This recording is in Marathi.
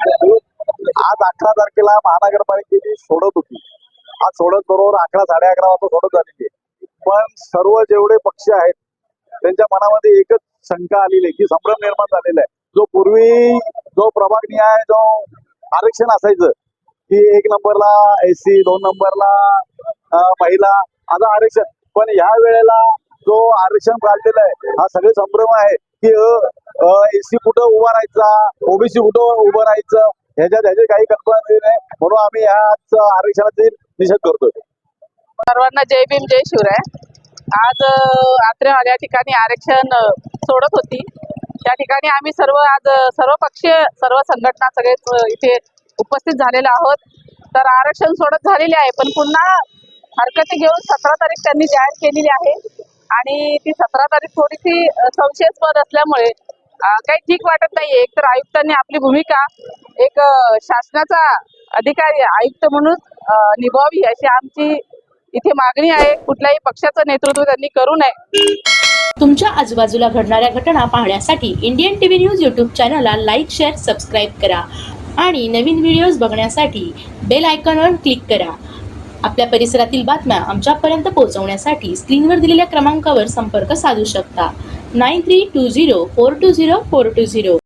आज अकरा तारखेला महानगरपालिकेची सोडत होती. आज सोडत बरोबर अकरा साडे अकरा वाजता सोडत झालेली आहे. पण सर्व जेवढे पक्ष आहेत त्यांच्या मनामध्ये एकच शंका आलेली आहे की संभ्रम निर्माण झालेला आहे. जो पूर्वी जो प्रभाग न्याय जो आरक्षण असायचं की एक नंबरला एसी दोन नंबरला महिला आता आरक्षण. पण ह्या वेळेला जो आरक्षण काढलेला आहे हा सगळे संभ्रम आहे की एसी कुठं उभा राहायचा ओबीसी कुठं उभं राहायचं ह्याच्यात ह्याची काही कल्पना नाही म्हणून आम्ही ह्याच आरक्षणाचा निषेध करतोय. सर्वांना जय भीम जय शिवराय. आज अ, आत्रेवाल या ठिकाणी आरक्षण सोडत होती. त्या ठिकाणी आम्ही सर्व आज सर्व पक्षीय सर्व संघटना सगळेच इथे उपस्थित झालेले आहोत. तर आरक्षण सोडत झालेले आहे पण पुन्हा हरकती घेऊन सतरा तारीख त्यांनी जाहीर केलेली आहे. आणि ती सतरा तारीख थोडीशी संशयस्पद संशयास्पद असल्यामुळे काही ठीक वाटत नाही एक तर आयुक्तांनी आपली भूमिका एक शासनाचा अधिकारी आयुक्त म्हणून निभावी अशी आमची इथे मागणी आहे. कुठल्याही पक्षाचं नेतृत्व त्यांनी करू नये. तुमच्या आजूबाजूला घडणाऱ्या घटना पाहण्यासाठी इंडियन टीव्ही न्यूज यूट्यूब चॅनलला लाईक शेअर सबस्क्राईब करा आणि नवीन व्हिडिओज बघण्यासाठी बेल आयकॉनवर क्लिक करा. आपल्या परिसरातील बातम्या आमच्यापर्यंत पोहोचवण्यासाठी स्क्रीनवर दिलेल्या क्रमांकावर संपर्क साधू शकता. nine three two zero four two zero four two zero.